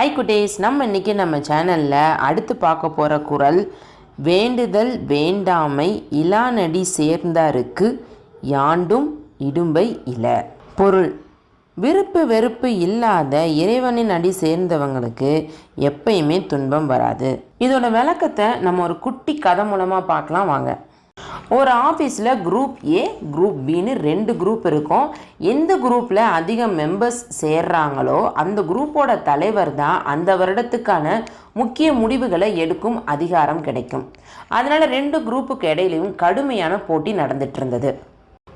Hi குட்டேஸ். நம்ம இன்னைக்கு நம்ம சேனலில் அடுத்து பார்க்க போகிற குரல் வேண்டுதல் வேண்டாமை இலானடி சேர்ந்தாருக்கு யாண்டும் இடும்பை இல. பொருள் விருப்பு வெறுப்பு இல்லாத இறைவனின் அடி சேர்ந்தவங்களுக்கு எப்பயுமே துன்பம் வராது. இதோட விளக்கத்தை நம்ம ஒரு குட்டி கதை மூலமாக பார்க்கலாம். வாங்க. ஒரு ஆஃபீஸில் குரூப் ஏ குரூப் பின்னு ரெண்டு குரூப் இருக்கும். எந்த குரூப்பில் அதிக மெம்பர்ஸ் சேர்றாங்களோ அந்த குரூப்போட தலைவர் தான் அந்த வருடத்துக்கான முக்கிய முடிவுகளை எடுக்கும் அதிகாரம் கிடைக்கும். அதனால் ரெண்டு குரூப்புக்கு இடையிலையும் கடுமையான போட்டி நடந்துட்டு இருந்தது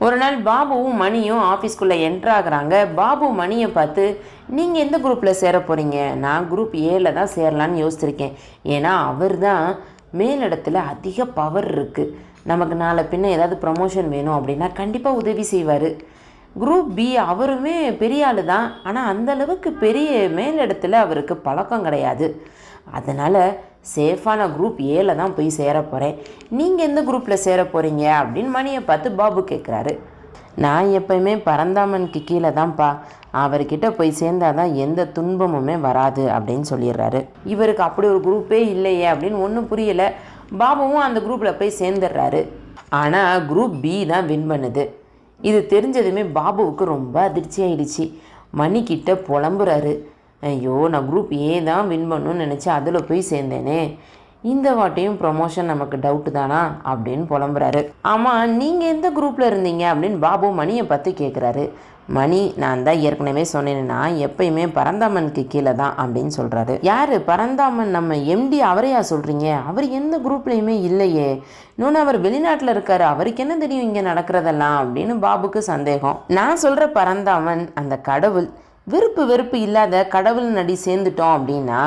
ஒரு நாள் பாபுவும் மணியும் ஆஃபீஸ்க்குள்ளே என்ட்ராகிறாங்க பாபு மணியை பார்த்து நீங்கள் எந்த குரூப்பில் சேர போகிறீங்க நான் குரூப் ஏல தான் சேரலான்னு யோசிச்சிருக்கேன். ஏன்னா அவர் தான் மேலிடத்துல அதிக பவர் இருக்குது நமக்கு நாளை பின்ன ஏதாவது ப்ரமோஷன் வேணும் அப்படின்னா கண்டிப்பாக உதவி செய்வார். குரூப் பி அவருமே பெரிய ஆள் தான் ஆனால் அந்த அளவுக்கு பெரிய மேலிடத்தில் அவருக்கு பழக்கம் கிடையாது. அதனால் சேஃபான குரூப் ஏல தான் போய் சேர போகிறேன் நீங்கள் எந்த குரூப்பில் சேர போகிறீங்க அப்படின்னு மணியை பார்த்து பாபு கேட்குறாரு நான் எப்பயுமே பரந்தாமனுக்கு கீழே தான்ப்பா அவர்கிட்ட போய் சேர்ந்தாதான் எந்த துன்பமுமே வராது அப்படின்னு சொல்லிடுறாரு. இவருக்கு அப்படி ஒரு குரூப்பே இல்லையே அப்படின்னு ஒன்றும் புரியலை. பாபுவும் அந்த குரூப்பில் போய் சேர்ந்துடுறாரு. ஆனால் குரூப் பி தான் வின் பண்ணுது. இது தெரிஞ்சதுமே பாபுவுக்கு ரொம்ப அதிர்ச்சி ஆயிடுச்சு. மணிக்கிட்ட புலம்புறாரு. ஐயோ நான் குரூப் ஏ தான் வின் பண்ணணும்னு நினச்சி அதில் போய் சேர்ந்தேனே. இந்த வாட்டியும் ப்ரொமோஷன் நமக்கு டவுட்டு தானா? அப்படின்னு புலம்புறாரு. ஆமாம் நீங்கள் எந்த குரூப்பில் இருந்தீங்க அப்படின்னு பாபு மணியை பார்த்து கேட்குறாரு மணி நான் தான் ஏற்கனவே சொன்னேன்னா எப்பயுமே பரந்தாமனுக்கு கீழே தான் அப்படின்னு சொல்கிறாரு யார்? பரந்தாமன் நம்ம எம்டி அவரையா சொல்கிறீங்க அவர் எந்த குரூப்லேயுமே இல்லையே. இன்னொன்று அவர் வெளிநாட்டில் இருக்கார். அவருக்கு என்ன தெரியும் இங்கே நடக்கிறதெல்லாம் அப்படின்னு பாபுக்கு சந்தேகம். நான் சொல்கிற பரந்தாமன் அந்த கடவுள் விருப்பு வெறுப்பு இல்லாத கடவுள் நடி சேர்ந்துட்டோம் அப்படின்னா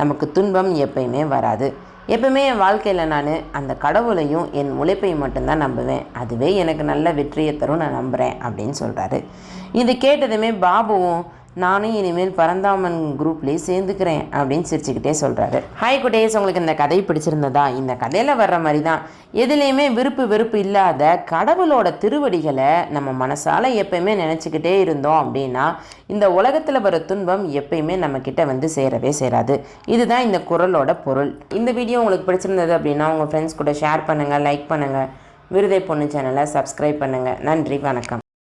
நமக்கு துன்பம் எப்பயுமே வராது. எப்பவுமே என் வாழ்க்கையில் நான் அந்த கடவுளையும் என் உழைப்பையும் மட்டும்தான் நம்புவேன். அதுவே எனக்கு நல்ல வெற்றியை தரும் நான் நம்புகிறேன் அப்படின்னு சொல்கிறாரு இது கேட்டதுமே பாபுவும் நானும் இனிமேல் பரந்தாமன் குரூப்லேயே சேர்ந்துக்கிறேன் அப்படின்னு சிரிச்சுக்கிட்டே சொல்கிறாரு ஹாய் குட்டேஸ் உங்களுக்கு இந்த கதை பிடிச்சிருந்ததா? இந்த கதையில் வர்ற மாதிரி தான் எதுலேயுமே விருப்பு வெறுப்பு இல்லாத கடவுளோட திருவடிகளை நம்ம மனசால் எப்பயுமே நினச்சிக்கிட்டே இருந்தோம் அப்படின்னா இந்த உலகத்தில் வர துன்பம் எப்பயுமே நம்மக்கிட்ட வந்து சேரவே சேராது. இதுதான் இந்த குரலோட பொருள். இந்த வீடியோ உங்களுக்கு பிடிச்சிருந்தது அப்படின்னா உங்கள் ஃப்ரெண்ட்ஸ் கூட ஷேர் பண்ணுங்கள் லைக் பண்ணுங்கள் விருதை பொண்ணு சேனலை சப்ஸ்கிரைப் பண்ணுங்கள் நன்றி வணக்கம்.